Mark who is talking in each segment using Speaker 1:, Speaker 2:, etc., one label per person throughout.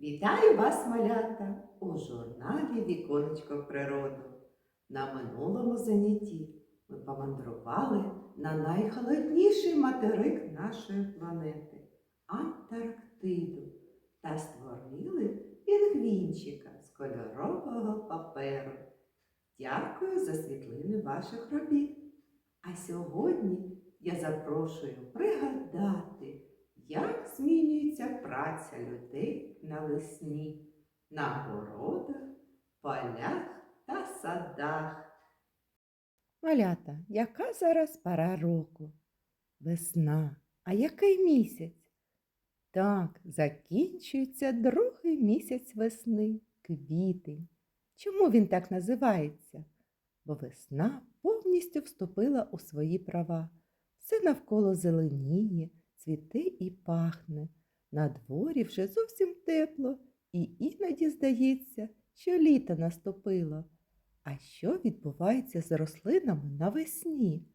Speaker 1: Вітаю вас, малята, у журналі Віконечко в природу. На минулому занятті ми помандрували на найхолодніший материк нашої планети Антарктиду та створили пінгвінчика з кольорового паперу. Дякую за світлини ваших робіт. А сьогодні я запрошую пригадати, як змінюється праця людей навесні на городах, полях та садах.
Speaker 2: Малята, яка зараз пора року? Весна. А який місяць? Так, закінчується другий місяць весни, квітень. Чому він так називається? Бо весна повністю вступила у свої права. Все навколо зеленіє, цвіте і пахне. На дворі вже зовсім тепло, і іноді здається, що літо наступило. А що відбувається з рослинами навесні?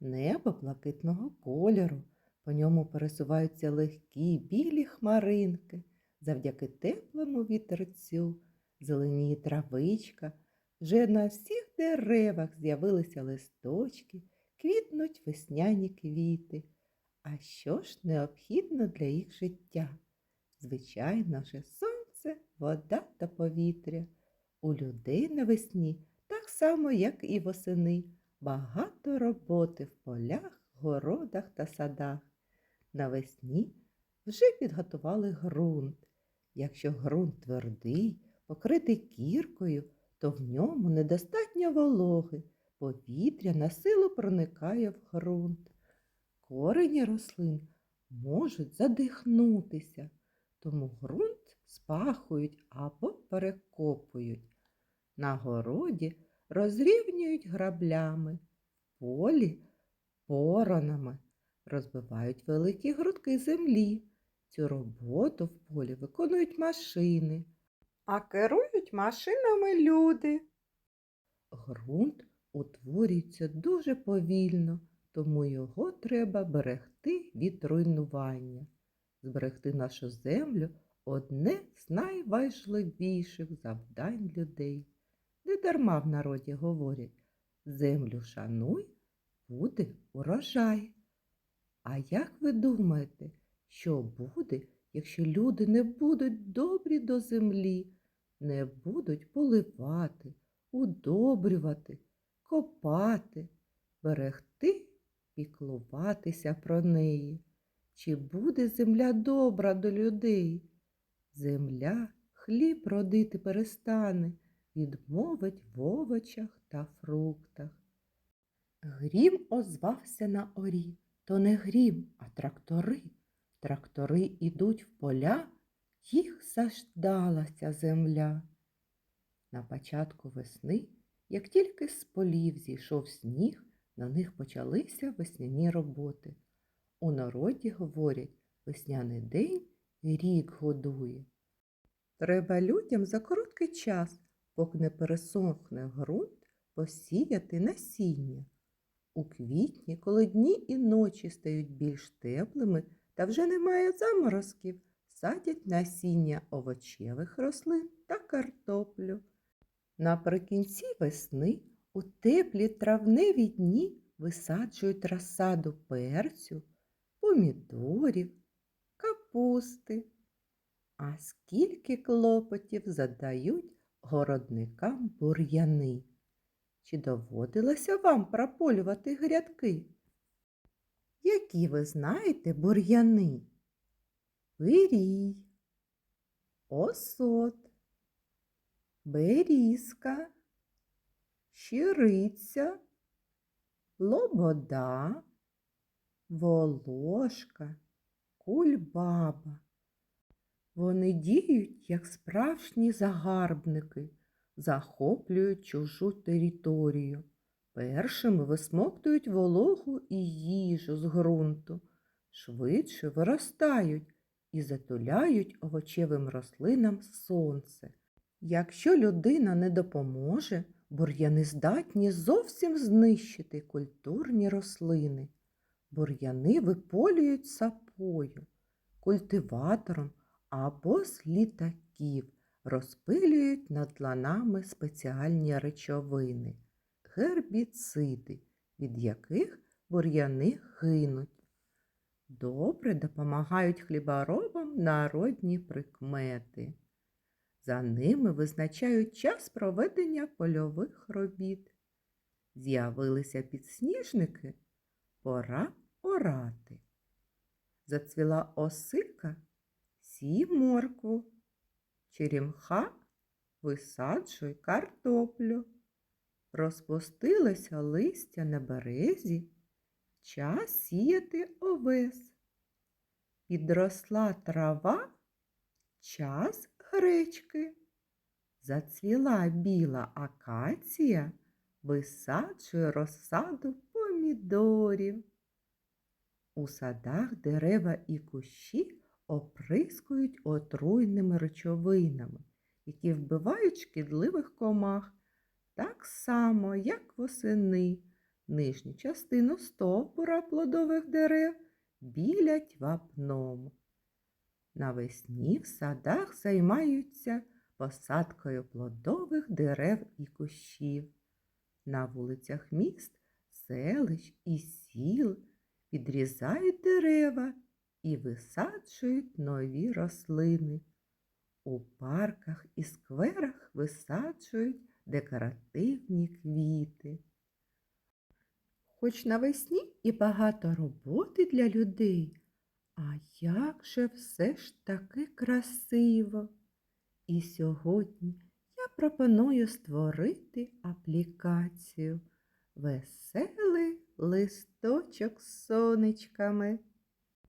Speaker 2: Небо блакитного кольору, по ньому пересуваються легкі білі хмаринки. Завдяки теплому вітерцю, зеленіє травичка, вже на всіх деревах з'явилися листочки, квітнуть весняні квіти. А що ж необхідно для їх життя? Звичайно же, сонце, вода та повітря. У людей навесні так само, як і восени, багато роботи в полях, городах та садах. Навесні вже підготували ґрунт. Якщо ґрунт твердий, покритий кіркою, то в ньому недостатньо вологи, повітря на силу проникає в ґрунт. Корені рослин можуть задихнутися, тому ґрунт спахують або перекопують. На городі розрівнюють граблями, в полі поронами, розбивають великі грудки землі. Цю роботу в полі виконують машини, а керують машинами люди. Грунт утворюється дуже повільно, тому його треба берегти від руйнування. Зберегти нашу землю одне з найважливіших завдань людей. Не дарма в народі говорять землю шануй, буде урожай. А як ви думаєте, що буде, якщо люди не будуть добрі до землі, не будуть поливати, удобрювати, копати, берегти, піклуватися про неї? Чи буде земля добра до людей? Земля хліб родити перестане, відмовить в овочах та фруктах. Грім озвався на орі, то не грім, а трактори. Трактори ідуть в поля, їх заждалася земля. На початку весни, як тільки з полів зійшов сніг, на них почалися весняні роботи. У народі говорять, весняний день рік годує. Треба людям за короткий час, поки не пересохне ґрунт, посіяти насіння. У квітні, коли дні і ночі стають більш теплими та вже немає заморозків, садять насіння овочевих рослин та картоплю. Наприкінці весни у теплі травневі дні висаджують розсаду перцю, помідорів, капусти. А скільки клопотів задають городникам бур'яни? Чи доводилося вам прополювати грядки? Які ви знаєте бур'яни? Пирій, осот, берізка, щириця, лобода, волошка, кульбаба. Вони діють, як справжні загарбники, захоплюють чужу територію. Першими висмоктують вологу і їжу з ґрунту, швидше виростають і затуляють овочевим рослинам сонце. Якщо людина не допоможе, бур'яни здатні зовсім знищити культурні рослини. Бур'яни виполюють сапою, культиватором або з літаків розпилюють над ланами спеціальні речовини гербіциди, від яких бур'яни гинуть. Добре допомагають хліборобам народні прикмети. За ними визначають час проведення польових робіт. З'явилися підсніжники, пора орати. Зацвіла осика, сій моркву, черемха висаджуй картоплю. Розпустилося листя на березі, час сіяти овес. Підросла трава, час гречки. Зацвіла біла акація, висаджує розсаду помідорів. У садах дерева і кущі оприскують отруйними речовинами, які вбивають шкідливих комах, так само, як восени. Нижню частину стовбура плодових дерев білять вапном. Навесні в садах займаються посадкою плодових дерев і кущів. На вулицях міст, селищ і сіл підрізають дерева і висаджують нові рослини. У парках і скверах висаджують декоративні квіти. Хоч навесні і багато роботи для людей, а як же все ж таки красиво. І сьогодні я пропоную створити аплікацію Веселий листочок з сонечками.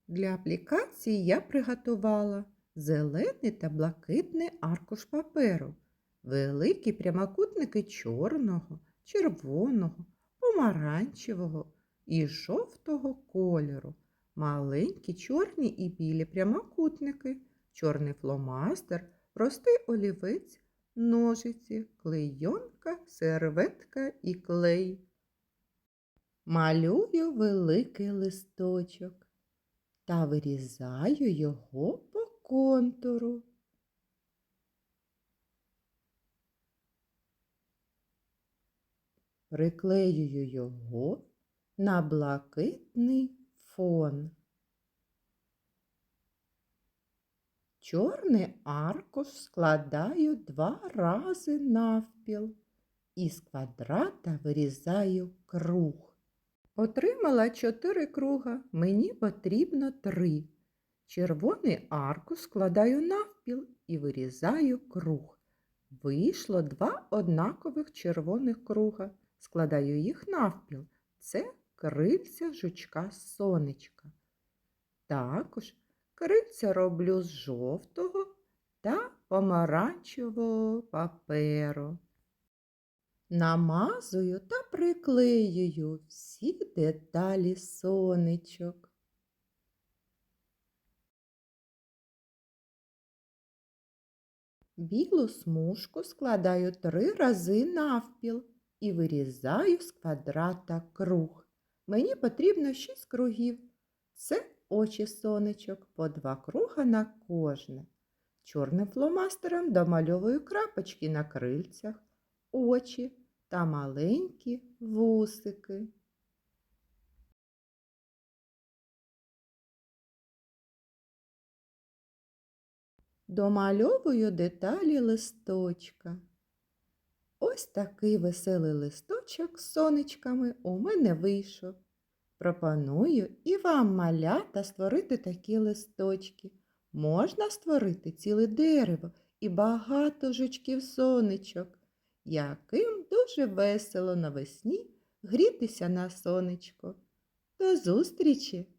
Speaker 2: Для аплікації я приготувала зелений та блакитний аркуш паперу, великі прямокутники чорного, червоного, помаранчевого і жовтого кольору, маленькі чорні і білі прямокутники, чорний фломастер, простий олівець, ножиці, клейонка, серветка і клей. Малюю великий листочок та вирізаю його по контуру. Приклеюю його на блакитний фон. Чорний аркуш складаю два рази навпіл і з квадрата вирізаю круг. Отримала чотири круга, мені потрібно три. Червоний аркуш складаю навпіл і вирізаю круг. Вийшло два однакових червоних круга. Складаю їх навпіл. Це крильця жучка сонечка. Також крильця роблю з жовтого та помаранчевого паперу. Намазую та приклеюю всі деталі сонечок. Білу смужку складаю три рази навпіл і вирізаю з квадрата круг. Мені потрібно шість кругів. Це очі сонечок, по два круга на кожне. Чорним фломастером домальовую крапочки на крильцях, очі та маленькі вусики. Домальовую деталі листочка. Ось такий веселий листочок з сонечками у мене вийшов. Пропоную і вам, малята, створити такі листочки. Можна створити ціле дерево і багато жучків сонечок, яким дуже весело навесні грітися на сонечко. До зустрічі!